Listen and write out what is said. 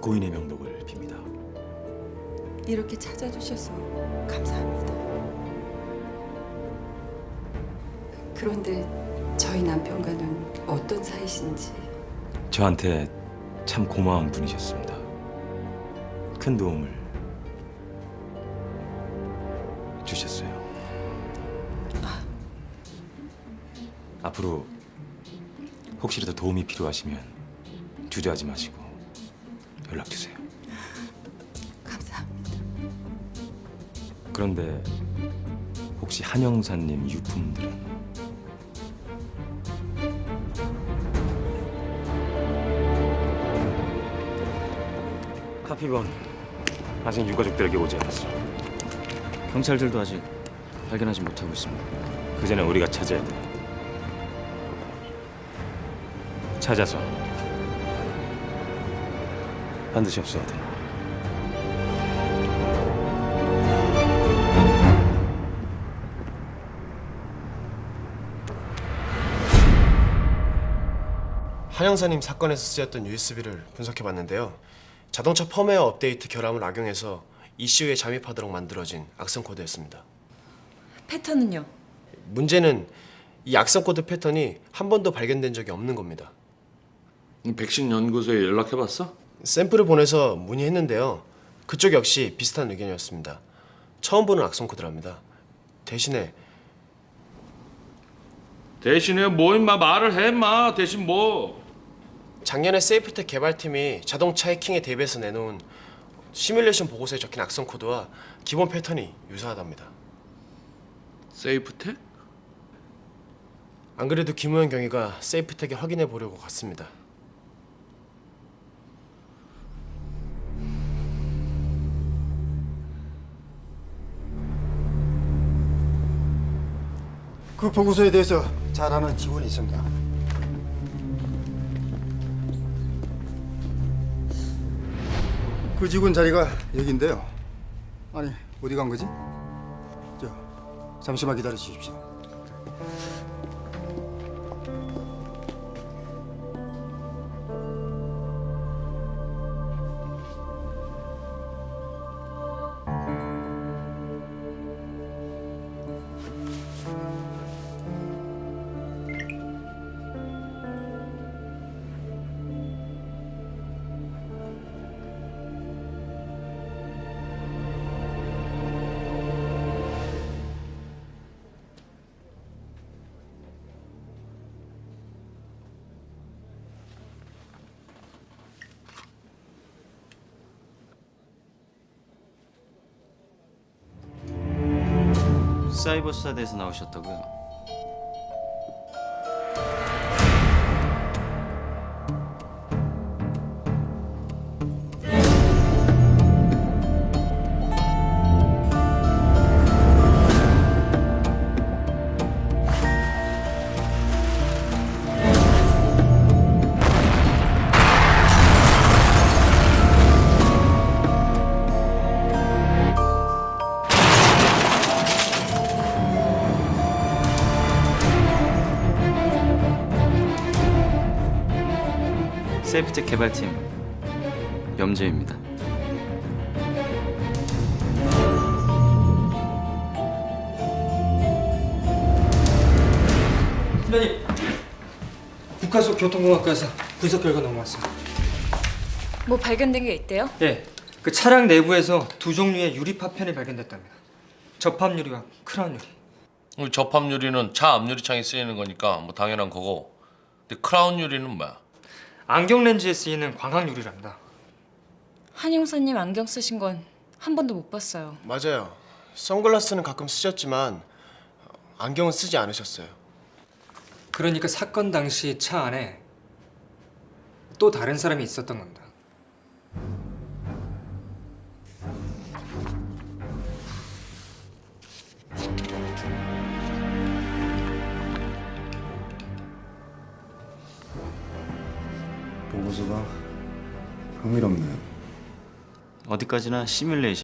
고인의 명복을 빕니다. 이렇게 찾아주셔서 감사합니다. 그런데 저희 남편과는 어떤 사이신지 저한테 참 고마운 분이셨습니다. 큰 도움을 주셨어요. 앞으로 혹시라도 도움이 필요하시면 주저하지 마시고 연락 주세요. 감사합니다. 그런데 혹시 한영사님 유품들은 카피본 아직 유가족들에게 오지 않았어. 경찰들도 아직 발견하지 못하고 있습니다. 그 전에 우리가 찾아야 돼. 찾아서 반드시 없애야 돼. 한영사님 사건에서 쓰였던 USB를 분석해봤는데요. 자동차 펌웨어 업데이트 결함을 악용해서 ECU에 잠입하도록 만들어진 악성 코드였습니다. 패턴은요? 문제는 이 악성 코드 패턴이 한 번도 발견된 적이 없는 겁니다. 백신 연구소에 연락해봤어? 샘플을 보내서 문의했는데요. 그쪽 역시 비슷한 의견이었습니다. 처음 보는 악성 코드랍니다. 대신에 대신에 뭐 임마 말을 해 임마 대신 뭐 작년에 세이프텍 개발팀이 자동차 해킹에 대비해서 내놓은 시뮬레이션 보고서에 적힌 악성 코드와 기본 패턴이 유사하답니다. 세이프텍? 안 그래도 김우현 경위가 세이프텍에 확인해 보려고 갔습니다. 그 보고서에 대해서 잘 아는 직원이 있습니다. 그 직원 자리가 여기인데요. 아니 어디 간 거지? 저 잠시만 기다려 주십시오. 사이버 수사대에서 나오셨다고요? 세이프텍 개발팀 염재입니다. 팀장님, 북한소 교통공학과에서 분석 결과 넘어왔습니다. 뭐 발견된 게 있대요? 예, 그 차량 내부에서 두 종류의 유리 파편이 발견됐답니다. 접합 유리와 크라운 유리. 이 접합 유리는 차 앞유리창에 쓰이는 거니까 뭐 당연한 거고 근데 크라운 유리는 뭐야? 안경 렌즈에 쓰이는 광학 유리랍니다. 한용사님 안경 쓰신 건 한 번도 못 봤어요. 맞아요. 선글라스는 가끔 쓰셨지만 안경은 쓰지 않으셨어요. 그러니까 사건 당시 차 안에 또 다른 사람이 있었던 겁니다. 보고서가 흥미롭네요. 어디까지나 시뮬레이션.